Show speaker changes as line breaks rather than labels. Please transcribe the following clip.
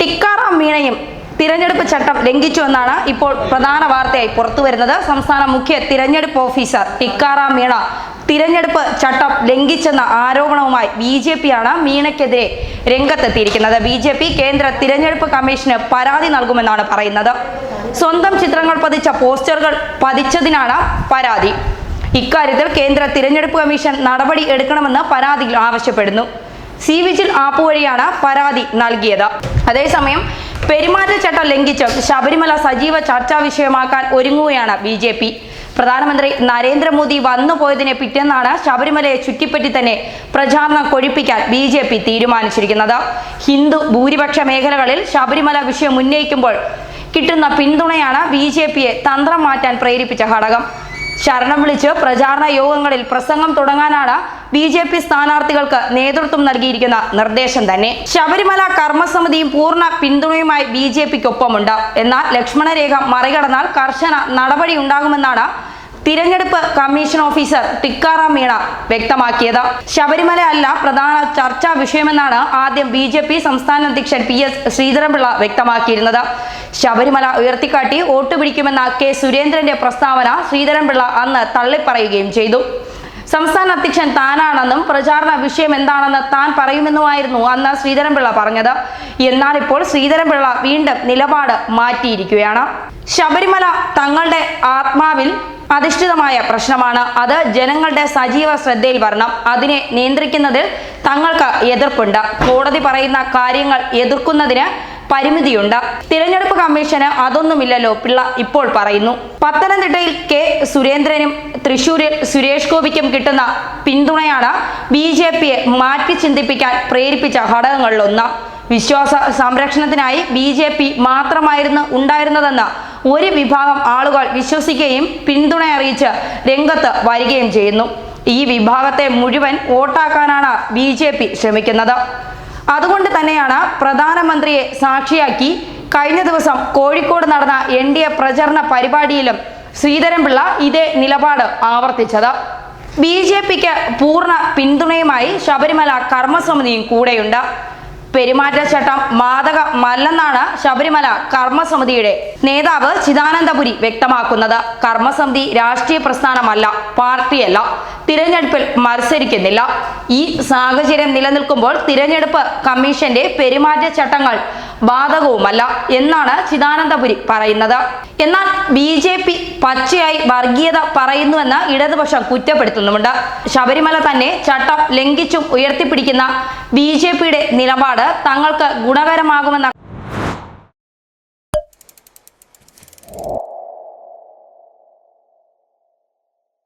ടിക്കാറാം മീണയും തിരഞ്ഞെടുപ്പ് ചട്ടം ലംഘിച്ചുവെന്നാണ് ഇപ്പോൾ പ്രധാന വാർത്തയായി പുറത്തു വരുന്നത് സംസ്ഥാന മുഖ്യ തിരഞ്ഞെടുപ്പ് ഓഫീസർ ടിക്കാറാം മീണ തിരഞ്ഞെടുപ്പ് ചട്ടം ലംഘിച്ചെന്ന ആരോപണവുമായി ബി ജെ പിയാണ് മീണയ്ക്കെതിരെ രംഗത്തെത്തിയിരിക്കുന്നത് ബി ജെ പി കേന്ദ്ര തിരഞ്ഞെടുപ്പ് കമ്മീഷന് പരാതി നൽകുമെന്നാണ് പറയുന്നത് സ്വന്തം ചിത്രങ്ങൾ പതിച്ച പോസ്റ്ററുകൾ പതിച്ചതിനാണ് പരാതി ഇക്കാര്യത്തിൽ കേന്ദ്ര തിരഞ്ഞെടുപ്പ് കമ്മീഷൻ നടപടി എടുക്കണമെന്ന് പരാതിയിൽ ആവശ്യപ്പെടുന്നു സി വിജിൽ ആപ്പ് വഴിയാണ് പരാതി നൽകിയത് അതേസമയം പെരുമാറ്റച്ചട്ടം ലംഘിച്ച് ശബരിമല സജീവ ചർച്ചാ വിഷയമാക്കാൻ ഒരുങ്ങുകയാണ് ബി ജെ പി പ്രധാനമന്ത്രി നരേന്ദ്രമോദി വന്നു പോയതിനെ പിറ്റേന്നാണ് ശബരിമലയെ ചുറ്റിപ്പറ്റി തന്നെ പ്രചാരണം കൊഴിപ്പിക്കാൻ ബി ജെ പി തീരുമാനിച്ചിരിക്കുന്നത് ഹിന്ദു ഭൂരിപക്ഷ മേഖലകളിൽ ശബരിമല വിഷയം ഉന്നയിക്കുമ്പോൾ കിട്ടുന്ന പിന്തുണയാണ് ബി ജെ പിയെ തന്ത്രം മാറ്റാൻ പ്രേരിപ്പിച്ച ഘടകം ശരണം വിളിച്ച് പ്രചാരണ യോഗങ്ങളിൽ പ്രസംഗം തുടങ്ങാനാണ് ബി ജെ പി സ്ഥാനാർത്ഥികൾക്ക് നേതൃത്വം നൽകിയിരിക്കുന്ന നിർദ്ദേശം തന്നെ ശബരിമല കർമ്മസമിതിയും പൂർണ്ണ പിന്തുണയുമായി ബി ജെ പിക്കൊപ്പമുണ്ട് എന്നാൽ ലക്ഷ്മണരേഖ മറികടന്നാൽ കർശന നടപടി ഉണ്ടാകുമെന്നാണ് തിരഞ്ഞെടുപ്പ് കമ്മീഷൻ ഓഫീസർ ടിക്കാറാം മീണ വ്യക്തമാക്കിയത് ശബരിമല അല്ല പ്രധാന ചർച്ചാ വിഷയമെന്നാണ് ആദ്യം ബി ജെ പി സംസ്ഥാന അധ്യക്ഷൻ പി എസ് ശ്രീധരൻപിള്ള വ്യക്തമാക്കിയിരുന്നത് ശബരിമല ഉയർത്തിക്കാട്ടി വോട്ട് പിടിക്കുമെന്ന കെ സുരേന്ദ്രന്റെ പ്രസ്താവന ശ്രീധരൻപിള്ള അന്ന് തള്ളിപ്പറയുകയും ചെയ്തു സംസ്ഥാന അധ്യക്ഷൻ താനാണെന്നും പ്രചാരണ വിഷയം എന്താണെന്ന് താൻ പറയുമെന്നുമായിരുന്നു അന്ന് ശ്രീധരൻപിള്ള പറഞ്ഞത് എന്നാൽ ഇപ്പോൾ ശ്രീധരൻപിള്ള വീണ്ടും നിലപാട് മാറ്റിയിരിക്കുകയാണ് ശബരിമല തങ്ങളുടെ ആത്മാവിൽ അധിഷ്ഠിതമായ പ്രശ്നമാണ് അത് ജനങ്ങളുടെ സജീവ ശ്രദ്ധയിൽ വരണം അതിനെ നിയന്ത്രിക്കുന്നതിൽ തങ്ങൾക്ക് എതിർപ്പുണ്ട് കോടതി പറയുന്ന കാര്യങ്ങൾ എതിർക്കുന്നതിന് പരിമിതിയുണ്ട് തിരഞ്ഞെടുപ്പ് കമ്മീഷന് അതൊന്നുമില്ലല്ലോ പിള്ള ഇപ്പോൾ പറയുന്നു പത്തനംതിട്ടയിൽ കെ സുരേന്ദ്രനും തൃശൂരിൽ സുരേഷ് ഗോപിക്കും കിട്ടുന്ന പിന്തുണയാണ് ബി ജെ പിയെ മാറ്റി ചിന്തിപ്പിക്കാൻ പ്രേരിപ്പിച്ച ഘടകങ്ങളിലൊന്ന് വിശ്വാസ സംരക്ഷണത്തിനായി ബി ജെ പി മാത്രമായിരുന്നു ഉണ്ടായിരുന്നതെന്ന് ഒരു വിഭാഗം ആളുകൾ വിശ്വസിക്കുകയും പിന്തുണ അറിയിച്ച് രംഗത്ത് വരികയും ചെയ്യുന്നു ഈ വിഭാഗത്തെ മുഴുവൻ വോട്ടാക്കാനാണ് ബി ജെ പി ശ്രമിക്കുന്നത് അതുകൊണ്ട് തന്നെയാണ് പ്രധാനമന്ത്രിയെ സാക്ഷിയാക്കി കഴിഞ്ഞ ദിവസം കോഴിക്കോട് നടന്ന എൻ ഡി എ പ്രചരണ പരിപാടിയിലും ശ്രീധരൻപിള്ള ഇതേ നിലപാട് ആവർത്തിച്ചത് ബി ജെ പിക്ക് പൂർണ്ണ പിന്തുണയുമായി ശബരിമല കർമ്മസമിതിയും കൂടെയുണ്ട് പെരുമാറ്റച്ചട്ടം മാതകമല്ലെന്നാണ് ശബരിമല കർമ്മസമിതിയുടെ നേതാവ് ചിദാനന്ദപുരി വ്യക്തമാക്കുന്നത് കർമ്മസമിതി രാഷ്ട്രീയ പ്രസ്ഥാനമല്ല പാർട്ടിയല്ല തിരഞ്ഞെടുപ്പിൽ മത്സരിക്കുന്നില്ല ഈ സാഹചര്യം നിലനിൽക്കുമ്പോൾ തിരഞ്ഞെടുപ്പ് കമ്മീഷന്റെ പെരുമാറ്റച്ചട്ടങ്ങൾ ബാധകവുമല്ല എന്നാണ് ചിദാനന്ദപുരി പറയുന്നത് എന്നാൽ ബി ജെ പി പച്ചയായി വർഗീയത പറയുന്നുവെന്ന് ഇടതുപക്ഷം കുറ്റപ്പെടുത്തുന്നുമുണ്ട് ശബരിമല തന്നെ ചട്ടം ലംഘിച്ചും ഉയർത്തിപ്പിടിക്കുന്ന ബി നിലപാട് തങ്ങൾക്ക് ഗുണകരമാകുമെന്ന